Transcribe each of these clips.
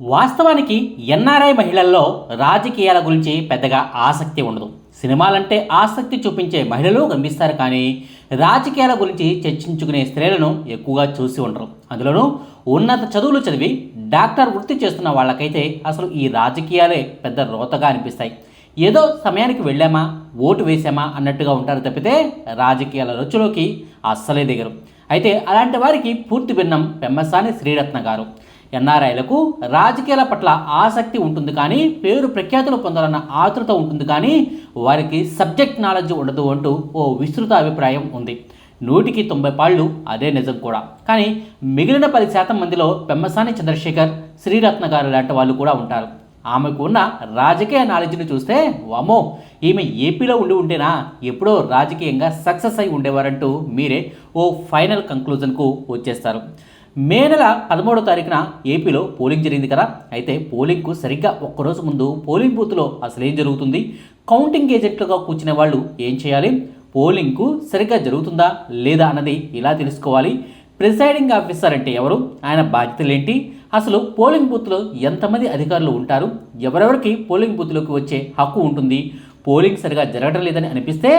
వాస్తవానికి ఎన్ఆర్ఐ మహిళల్లో రాజకీయాల గురించి పెద్దగా ఆసక్తి ఉండదు. సినిమాలంటే ఆసక్తి చూపించే మహిళలు కనిపిస్తారు కానీ రాజకీయాల గురించి చర్చించుకునే స్త్రీలను ఎక్కువగా చూసి ఉండరు. అందులోనూ ఉన్నత చదువులు చదివి డాక్టర్ వృత్తి చేస్తున్న వాళ్ళకైతే అసలు ఈ రాజకీయాలే పెద్ద రోతగా అనిపిస్తాయి. ఏదో సమయానికి వెళ్ళామా ఓటు వేసామా అన్నట్టుగా ఉంటారు తప్పితే రాజకీయాల రుచిలోకి అస్సలే దిగరు. అయితే అలాంటి వారికి పూర్తి భిన్నం పెమ్మసాని శ్రీరత్న గారు. ఎన్ఆర్ఐలకు రాజకీయాల పట్ల ఆసక్తి ఉంటుంది కానీ పేరు ప్రఖ్యాతులు పొందాలన్న ఆతృత ఉంటుంది కానీ వారికి సబ్జెక్ట్ నాలెడ్జ్ ఉండదు అంటూ ఓ విస్తృత అభిప్రాయం ఉంది. నూటికి తొంభై పాళ్ళు అదే నిజం కూడా. కానీ మిగిలిన పది శాతం మందిలో పెమ్మసాని చంద్రశేఖర్ శ్రీరత్న గారు లాంటి వాళ్ళు కూడా ఉంటారు. ఆమెకు ఉన్న రాజకీయ నాలెడ్జ్ని చూస్తే వామో ఈమె ఏపీలో ఉండి ఉంటేనా ఎప్పుడో రాజకీయంగా సక్సెస్ అయి ఉండేవారంటూ మీరే ఓ ఫైనల్ కంక్లూజన్కు వచ్చేస్తారు. మే నెల పదమూడో తారీఖున ఏపీలో పోలింగ్ జరిగింది కదా. అయితే పోలింగ్కు సరిగ్గా ఒక్కరోజు ముందు పోలింగ్ బూత్లో అసలు ఏం జరుగుతుంది? కౌంటింగ్ ఏజెంట్లుగా కూర్చునే వాళ్ళు ఏం చేయాలి? పోలింగ్కు సరిగ్గా జరుగుతుందా లేదా అన్నది ఇలా తెలుసుకోవాలి? ప్రిసైడింగ్ ఆఫీసర్ అంటే ఎవరు? ఆయన బాధ్యతలు ఏంటి అసలు పోలింగ్ బూత్లో ఎంతమంది అధికారులు ఉంటారు? ఎవరెవరికి పోలింగ్ బూత్లోకి వచ్చే హక్కు ఉంటుంది? పోలింగ్ సరిగా జరగడం లేదని అనిపిస్తే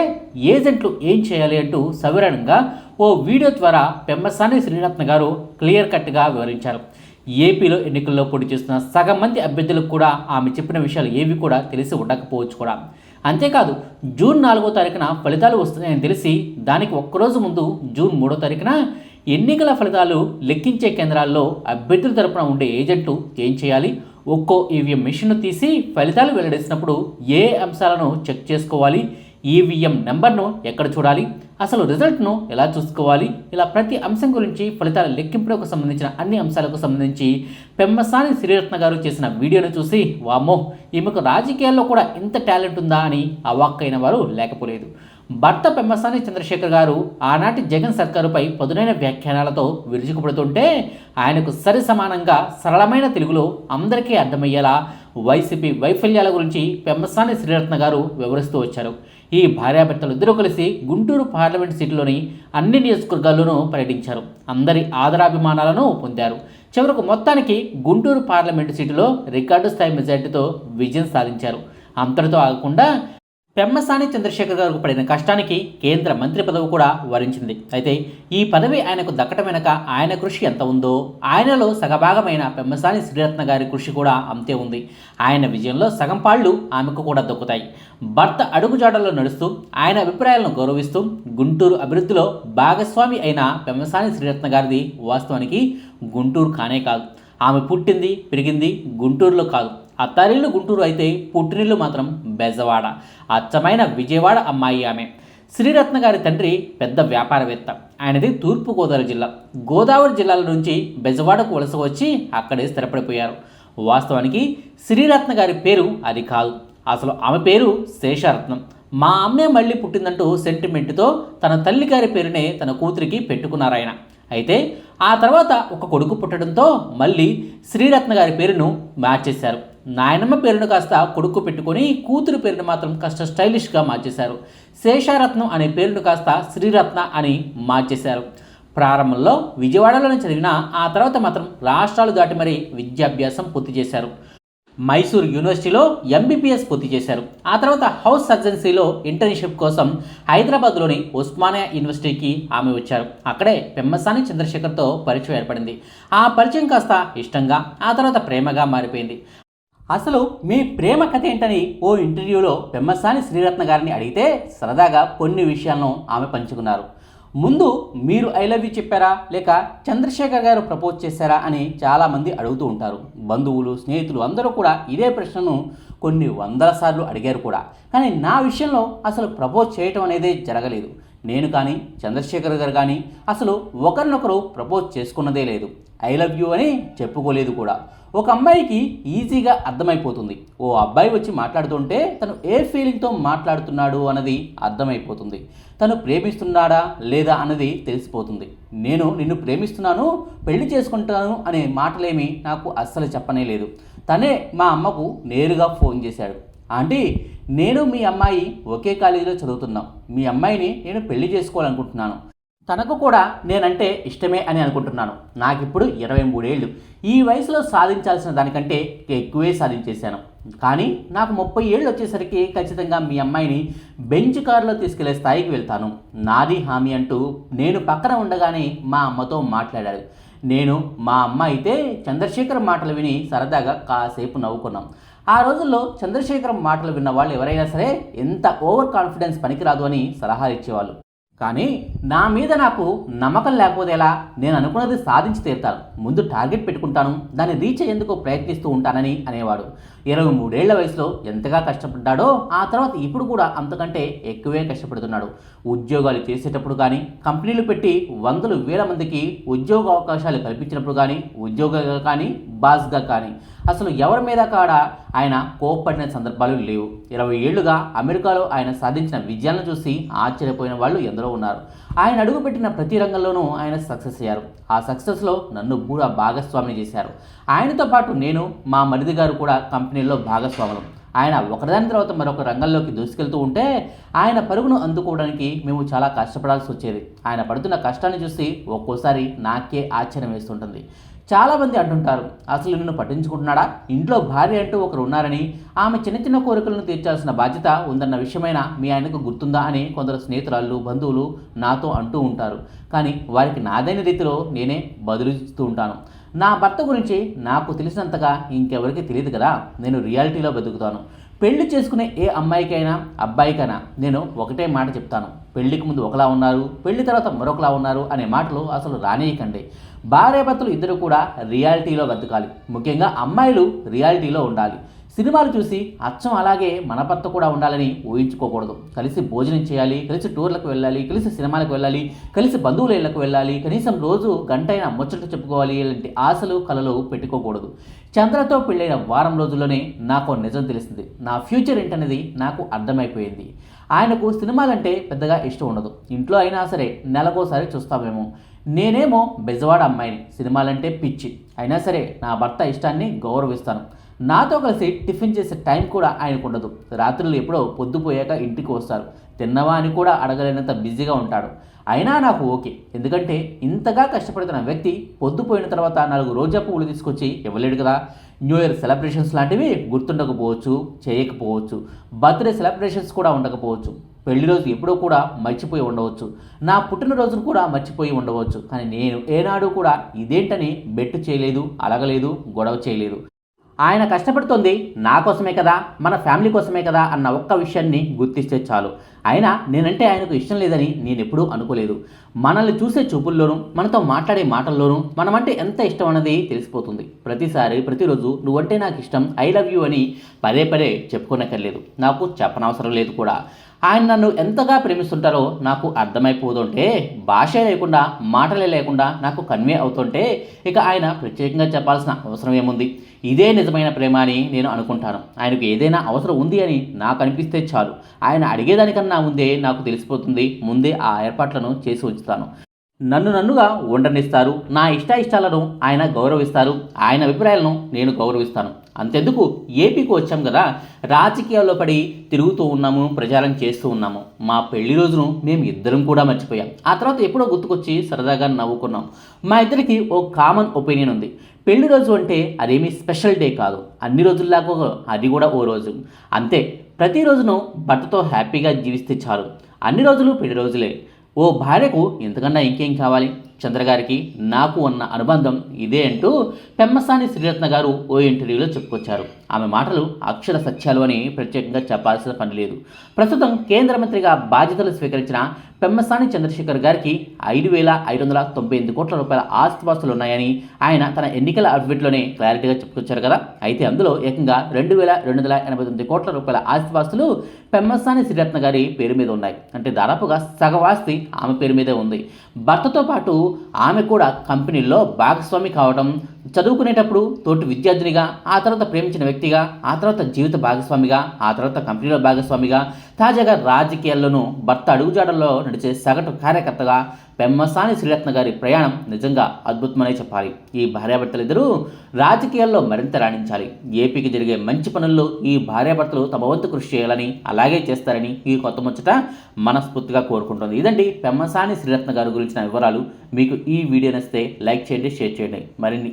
ఏజెంట్లు ఏం చేయాలి అంటూ సవివరంగా ఓ వీడియో ద్వారా పెమ్మసాని శ్రీరత్న గారు క్లియర్ కట్గా వివరించారు. ఏపీలో ఎన్నికల్లో పోటీ చేస్తున్న సగం మంది అభ్యర్థులకు కూడా ఆమె చెప్పిన విషయాలు ఏవి కూడా తెలిసి ఉండకపోవచ్చు కూడా. అంతేకాదు జూన్ నాలుగో తారీఖున ఫలితాలు వస్తున్నాయని తెలిసి దానికి ఒక్కరోజు ముందు జూన్ మూడో తారీఖున ఎన్నికల ఫలితాలు లెక్కించే కేంద్రాల్లో అభ్యర్థుల తరపున ఉండే ఏజెంట్లు ఏం చేయాలి? ఒక్కో ఈవీఎం మిషన్ను తీసి ఫలితాలు వెల్లడేసినప్పుడు ఏ అంశాలను చెక్ చేసుకోవాలి ఈవీఎం నెంబర్ను ఎక్కడ చూడాలి అసలు రిజల్ట్ను ఎలా చూసుకోవాలి ఇలా ప్రతి అంశం గురించి ఫలితాల లెక్కింపులకు సంబంధించిన అన్ని అంశాలకు సంబంధించి పెమ్మసాని శ్రీరత్న గారు చేసిన వీడియోను చూసి వామో ఈమెకు రాజకీయాల్లో కూడా ఇంత టాలెంట్ ఉందా అని అవాక్కైన వారు లేకపోలేదు. భర్త పెమ్మసాని చంద్రశేఖర్ గారు ఆనాటి జగన్ సర్కారుపై పదునైన వ్యాఖ్యానాలతో విరుచుకుపడుతుంటే ఆయనకు సరి సమానంగా సరళమైన తెలుగులో అందరికీ అర్థమయ్యేలా వైసీపీ వైఫల్యాల గురించి పెమ్మసాని శ్రీరత్న గారు వివరిస్తూ వచ్చారు. ఈ భార్యాభర్తలు ఇద్దరూ కలిసి గుంటూరు పార్లమెంట్ సీటులోని అన్ని నియోజకవర్గాల్లోనూ పర్యటించారు. అందరి ఆదరాభిమానాలను పొందారు. చివరకు మొత్తానికి గుంటూరు పార్లమెంటు సీటులో రికార్డు స్థాయి మెజార్టీతో విజయం సాధించారు. అంతటితో ఆగకుండా పెమ్మసాని చంద్రశేఖర్ గారికి పడిన కష్టానికి కేంద్ర మంత్రి పదవి కూడా వరించింది. అయితే ఈ పదవి ఆయనకు దక్కటం వెనక ఆయన కృషి ఎంత ఉందో ఆయనలో సగభాగమైన పెమ్మసాని శ్రీరత్న గారి కృషి కూడా అంతే ఉంది. ఆయన విజయంలో సగం పాళ్ళు ఆమెకు కూడా దక్కుతాయి. భర్త అడుగుజాడల్లో నడుస్తూ ఆయన అభిప్రాయాలను గౌరవిస్తూ గుంటూరు అభివృద్ధిలో భాగస్వామి అయిన పెమ్మసాని శ్రీరత్న గారిది వాస్తవానికి గుంటూరు కానే కాదు. ఆమె పుట్టింది పెరిగింది గుంటూరులో కాదు. అత్తారిల్లు గుంటూరు అయితే పుట్టినిల్లు మాత్రం బెజవాడ. అచ్చమైన విజయవాడ అమ్మాయి ఆమె. శ్రీరత్న గారి తండ్రి పెద్ద వ్యాపారవేత్త. ఆయనది తూర్పుగోదావరి జిల్లా. గోదావరి జిల్లాల నుంచి బెజవాడకు వలస వచ్చి అక్కడే స్థిరపడిపోయారు. వాస్తవానికి శ్రీరత్న గారి పేరు అది కాదు. అసలు ఆమె పేరు శేషరత్నం. మా అమ్మే మళ్ళీ పుట్టిందంటూ సెంటిమెంట్తో తన తల్లి గారి పేరునే తన కూతురికి పెట్టుకున్నారాయన. అయితే ఆ తర్వాత ఒక కొడుకు పుట్టడంతో మళ్ళీ శ్రీరత్న గారి పేరును మార్చేశారు. నాయనమ్మ పేరును కాస్త కొడుకు పెట్టుకొని కూతురు పేరును మాత్రం కాస్త స్టైలిష్గా మార్చేశారు. శేషారత్నం అనే పేరును కాస్త శ్రీరత్న అని మార్చేశారు. ప్రారంభంలో విజయవాడలోనే చదివిన ఆ తర్వాత మాత్రం రాష్ట్రాలు దాటి మరీ విద్యాభ్యాసం పూర్తి చేశారు. మైసూర్ యూనివర్సిటీలో ఎంబీబీఎస్ పూర్తి చేశారు. ఆ తర్వాత హౌస్ సర్జెన్సీలో ఇంటర్న్షిప్ కోసం హైదరాబాద్లోని ఉస్మానియా యూనివర్సిటీకి ఆమె వచ్చారు. అక్కడే పెమ్మసాని చంద్రశేఖర్తో పరిచయం ఏర్పడింది. ఆ పరిచయం కాస్త ఇష్టంగా ఆ తర్వాత ప్రేమగా మారిపోయింది. అసలు మీ ప్రేమ కథ ఏంటని ఓ ఇంటర్వ్యూలో పెమ్మసాని శ్రీరత్న గారిని అడిగితే సరదాగా కొన్ని విషయాలను ఆమె పంచుకున్నారు. ముందు మీరు ఐ లవ్ యూ చెప్పారా? లేక చంద్రశేఖర్ గారు ప్రపోజ్ చేశారా అని చాలామంది అడుగుతూ ఉంటారు. బంధువులు స్నేహితులు అందరూ కూడా ఇదే ప్రశ్నను కొన్ని వందల సార్లు అడిగారు కూడా. కానీ నా విషయంలో అసలు ప్రపోజ్ చేయటం అనేది జరగలేదు. నేను కానీ చంద్రశేఖర్ గారు కానీ అసలు ఒకరినొకరు ప్రపోజ్ చేసుకున్నదే లేదు. ఐ లవ్ యూ అని చెప్పుకోలేదు కూడా. ఒక అమ్మాయికి ఈజీగా అర్థమైపోతుంది. ఓ అబ్బాయి వచ్చి మాట్లాడుతుంటే తను ఏ ఫీలింగ్తో మాట్లాడుతున్నాడు అన్నది అర్థమైపోతుంది. తను ప్రేమిస్తున్నాడా లేదా అన్నది తెలిసిపోతుంది. నేను నిన్ను ప్రేమిస్తున్నాను పెళ్ళి చేసుకుంటాను అనే మాటలేమి నాకు అస్సలు చెప్పనే లేదు. తనే మా అమ్మకు నేరుగా ఫోన్ చేశాడు. ఆంటీ నేను మీ అమ్మాయి ఒకే కాలేజీలో చదువుతున్నాం. మీ అమ్మాయిని నేను పెళ్ళి చేసుకోవాలనుకుంటున్నాను. తనకు కూడా నేనంటే ఇష్టమే అని అనుకుంటున్నాను. నాకు ఇప్పుడు ఇరవై మూడేళ్ళు. ఈ వయసులో సాధించాల్సిన దానికంటే ఎక్కువే సాధించేశాను. కానీ నాకు ముప్పై ఏళ్ళు వచ్చేసరికి ఖచ్చితంగా మీ అమ్మాయిని బెంచ్ కారులో తీసుకెళ్ళే స్థాయికి వెళ్తాను. నాది హామీ అంటూ నేను పక్కన ఉండగానే మా అమ్మతో మాట్లాడాడు నేను మా అమ్మ అయితే చంద్రశేఖర్ మాటలు విని సరదాగా కాసేపు నవ్వుకున్నాం. ఆ రోజుల్లో చంద్రశేఖరం మాటలు విన్న వాళ్ళు ఎవరైనా సరే ఎంత ఓవర్ కాన్ఫిడెన్స్ పనికిరాదు అని సలహాలు ఇచ్చేవాళ్ళు. కానీ నా మీద నాకు నమ్మకం లేకపోతే ఎలా? నేను అనుకున్నది సాధించి తీరుతాను. ముందు టార్గెట్ పెట్టుకుంటాను. దాన్ని రీచ్ అయ్యేందుకు ప్రయత్నిస్తూ ఉంటానని అనేవాడు. ఇరవై మూడేళ్ళ వయసులో ఎంతగా కష్టపడ్డాడో ఆ తర్వాత ఇప్పుడు కూడా అంతకంటే ఎక్కువే కష్టపడుతున్నాడు. ఉద్యోగాలు చేసేటప్పుడు కానీ కంపెనీలు పెట్టి వందలు వేల మందికి ఉద్యోగ అవకాశాలు కల్పించినప్పుడు కానీ ఉద్యోగంగా కానీ బాస్గా కానీ అసలు ఎవరి మీద కాడ ఆయన కోప్పడిన సందర్భాలు లేవు. ఇరవై ఏళ్ళుగా అమెరికాలో ఆయన సాధించిన విజయాలను చూసి ఆశ్చర్యపోయిన వాళ్ళు ఎందరో ఉన్నారు. ఆయన అడుగుపెట్టిన ప్రతి రంగంలోనూ ఆయన సక్సెస్ అయ్యారు. ఆ సక్సెస్లో నన్ను కూడా భాగస్వామిని చేశారు. ఆయనతో పాటు నేను మా మరిది గారు కూడా కంపెనీల్లో భాగస్వాములు. ఆయన ఒకదాని తర్వాత మరొక రంగంలోకి దూసుకెళ్తూ ఉంటే ఆయన పరుగును అందుకోవడానికి మేము చాలా కష్టపడాల్సి వచ్చేది. ఆయన పడుతున్న కష్టాన్ని చూసి ఒక్కోసారి నాకే ఆశ్చర్యం వేస్తుంటుంది. చాలామంది అంటుంటారు అసలు నిన్ను పట్టించుకుంటున్నాడా? ఇంట్లో భార్య అంటూ ఒకరు ఉన్నారని ఆమె చిన్న చిన్న కోరికలను తీర్చాల్సిన బాధ్యత ఉందన్న విషయమైన మీ ఆయనకు గుర్తుందా? అని కొందరు స్నేహితురాళ్ళు బంధువులు నాతో అంటూ ఉంటారు. కానీ వారికి నాదైన రీతిలో నేనే బదులిస్తూ ఉంటాను. నా భర్త గురించి నాకు తెలిసినంతగా ఇంకెవరికి తెలియదు కదా? నేను రియాలిటీలో బతుకుతాను. పెళ్ళి చేసుకునే ఏ అమ్మాయికైనా అబ్బాయికైనా నేను ఒకటే మాట చెప్తాను. పెళ్ళికి ముందు ఒకలా ఉన్నారు పెళ్ళి తర్వాత మరొకలా ఉన్నారు అనే మాటలు అసలు రానియకండి. భార్యాభర్తలు ఇద్దరు కూడా రియాలిటీలో బతకాలి. ముఖ్యంగా అమ్మాయిలు రియాలిటీలో ఉండాలి. సినిమాలు చూసి అచ్చం అలాగే మన భర్త కూడా ఉండాలని ఊహించుకోకూడదు. కలిసి భోజనం చేయాలి కలిసి టూర్లకు వెళ్ళాలి కలిసి సినిమాలకు వెళ్ళాలి కలిసి బంధువుల ఇళ్ళకు వెళ్ళాలి కనీసం రోజు గంటైనా ముచ్చట చెప్పుకోవాలి ఇలాంటి ఆశలు కలలు పెట్టుకోకూడదు. చంద్రతో పెళ్ళైన వారం రోజుల్లోనే నాకు నిజం తెలిసింది. నా ఫ్యూచర్ ఏంటనేది నాకు అర్థమైపోయింది. ఆయనకు సినిమాలంటే పెద్దగా ఇష్టం ఉండదు. ఇంట్లో అయినా సరే నెలకోసారి చూస్తామేమో. నేనేమో బెజవాడ అమ్మాయిని సినిమాలంటే పిచ్చి. అయినా సరే నా భర్త ఇష్టాన్ని గౌరవిస్తాను. నాతో కలిసి టిఫిన్ చేసే టైం కూడా ఆయనకు ఉండదు రాత్రులు ఎప్పుడో పొద్దుపోయాక ఇంటికి వస్తారు. తిన్నవా అని కూడా అడగలేనంత బిజీగా ఉంటాడు. అయినా నాకు ఓకే. ఎందుకంటే ఇంతగా కష్టపడుతున్న వ్యక్తి పొద్దుపోయిన తర్వాత నాలుగు రోజా పువ్వులు తీసుకొచ్చి ఇవ్వలేడు కదా. న్యూ ఇయర్ సెలబ్రేషన్స్ లాంటివి గుర్తుండకపోవచ్చు చేయకపోవచ్చు. బర్త్డే సెలబ్రేషన్స్ కూడా ఉండకపోవచ్చు. పెళ్ళి రోజు ఎప్పుడో కూడా మర్చిపోయి ఉండవచ్చు. నా పుట్టినరోజును కూడా మర్చిపోయి ఉండవచ్చు. కానీ నేను ఏనాడు కూడా ఇదేంటని బెట్టు చేయలేదు అలగలేదు గొడవ చేయలేదు. ఆయన కష్టపడుతోంది నా కోసమే కదా మన ఫ్యామిలీ కోసమే కదా అన్న ఒక్క విషయాన్ని గుర్తిస్తే చాలు. అయినా నేనంటే ఆయనకు ఇష్టం లేదని నేను ఎప్పుడూ అనుకోలేదు. మనల్ని చూసే చూపుల్లోనూ మనతో మాట్లాడే మాటల్లోనూ మనమంటే ఎంత ఇష్టం అన్నది తెలిసిపోతుంది. ప్రతిసారి ప్రతిరోజు నువ్వంటే నాకు ఇష్టం ఐ లవ్ యూ అని పదే పదే చెప్పుకోనక్కర్లేదు. నాకు చెప్పనవసరం లేదు కూడా. ఆయన నన్ను ఎంతగా ప్రేమిస్తుంటారో నాకు అర్థమైపోతుంటే భాష లేకుండా మాటలే లేకుండా నాకు కన్వే అవుతుంటే ఇక ఆయన ప్రత్యేకంగా చెప్పాల్సిన అవసరం ఏముంది? ఇదే నిజమైన ప్రేమ అని నేను అనుకుంటాను. ఆయనకు ఏదైనా అవసరం ఉంది అని నాకు అనిపిస్తే చాలు. ఆయన అడిగేదానికన్నా ముందే నాకు తెలిసిపోతుంది. ముందే ఆ ఏర్పాట్లను చేసి ఉంచుతాను. నన్ను నన్నుగా ఉండనిస్తారు. నా ఇష్ట ఇష్టాలను ఆయన గౌరవిస్తారు. ఆయన అభిప్రాయాలను నేను గౌరవిస్తాను. అంతెందుకు ఏపీకి వచ్చాం కదా రాజకీయాల్లో పడి తిరుగుతూ ఉన్నాము ప్రచారం చేస్తూ ఉన్నాము. మా పెళ్ళి రోజును మేము ఇద్దరం కూడా మర్చిపోయాం. ఆ తర్వాత ఎప్పుడో గుర్తుకొచ్చి సరదాగా నవ్వుకున్నాం. మా ఇద్దరికి ఓ కామన్ ఒపీనియన్ ఉంది. పెళ్ళి రోజు అంటే అదేమీ స్పెషల్ డే కాదు. అన్ని రోజుల్లాగా అది కూడా ఓ రోజు. అంతే. ప్రతిరోజును భర్తతో హ్యాపీగా జీవిస్తే చాలు. అన్ని రోజులు పెళ్ళి రోజులే. ఓ భార్యకు ఇంతకన్నా ఇంకేం కావాలి? చంద్రగారికి నాకు ఉన్న అనుబంధం ఇదే అంటూ పెమ్మసాని శ్రీరత్న గారు ఓ ఇంటర్వ్యూలో చెప్పుకొచ్చారు. ఆమె మాటలు అక్షర సత్యాలు అని ప్రత్యేకంగా చెప్పాల్సిన పని లేదు. ప్రస్తుతం కేంద్ర మంత్రిగా బాధ్యతలు స్వీకరించిన పెమ్మసాని చంద్రశేఖర్ గారికి ఐదు వేల ఐదు వందల తొంభై ఎనిమిది కోట్ల రూపాయల ఆస్తిపాస్తులు ఉన్నాయని ఆయన తన ఎన్నికల అడ్విట్లోనే క్లారిటీగా చెప్పుకొచ్చారు కదా. అయితే అందులో ఏకంగా రెండు వేల రెండు వందల ఎనభై తొమ్మిది కోట్ల రూపాయల ఆస్తిపాస్తులు పెమ్మసాని శ్రీరత్న గారి పేరు మీద ఉన్నాయి. అంటే దాదాపుగా సగవాస్తి ఆమె పేరు మీదే ఉంది. భర్తతో పాటు ఆమె కూడా కంపెనీల్లో భాగస్వామి కావడం చదువుకునేటప్పుడు తోటి విద్యార్థినిగా ఆ తర్వాత ప్రేమించిన వ్యక్తిగా ఆ తర్వాత జీవిత భాగస్వామిగా ఆ తర్వాత కంపెనీలో భాగస్వామిగా తాజాగా రాజకీయాల్లోనూ భర్త అడుగుజాడల్లో నడిచే సగటు కార్యకర్తగా పెమ్మసాని శ్రీరత్న గారి ప్రయాణం నిజంగా అద్భుతమనే చెప్పాలి. ఈ భార్యాభర్తలిద్దరూ రాజకీయాల్లో మరింత రాణించాలి. ఏపీకి జరిగే మంచి పనుల్లో ఈ భార్యాభర్తలు తమ వంతు కృషి చేయాలని అలాగే చేస్తారని ఈ కొత్త ముచ్చట మనస్ఫూర్తిగా కోరుకుంటుంది. ఇదండి పెమ్మసాని శ్రీరత్న గారి గురించిన వివరాలు. మీకు ఈ వీడియో నచ్చితే లైక్ చేయండి షేర్ చేయండి. మరిన్ని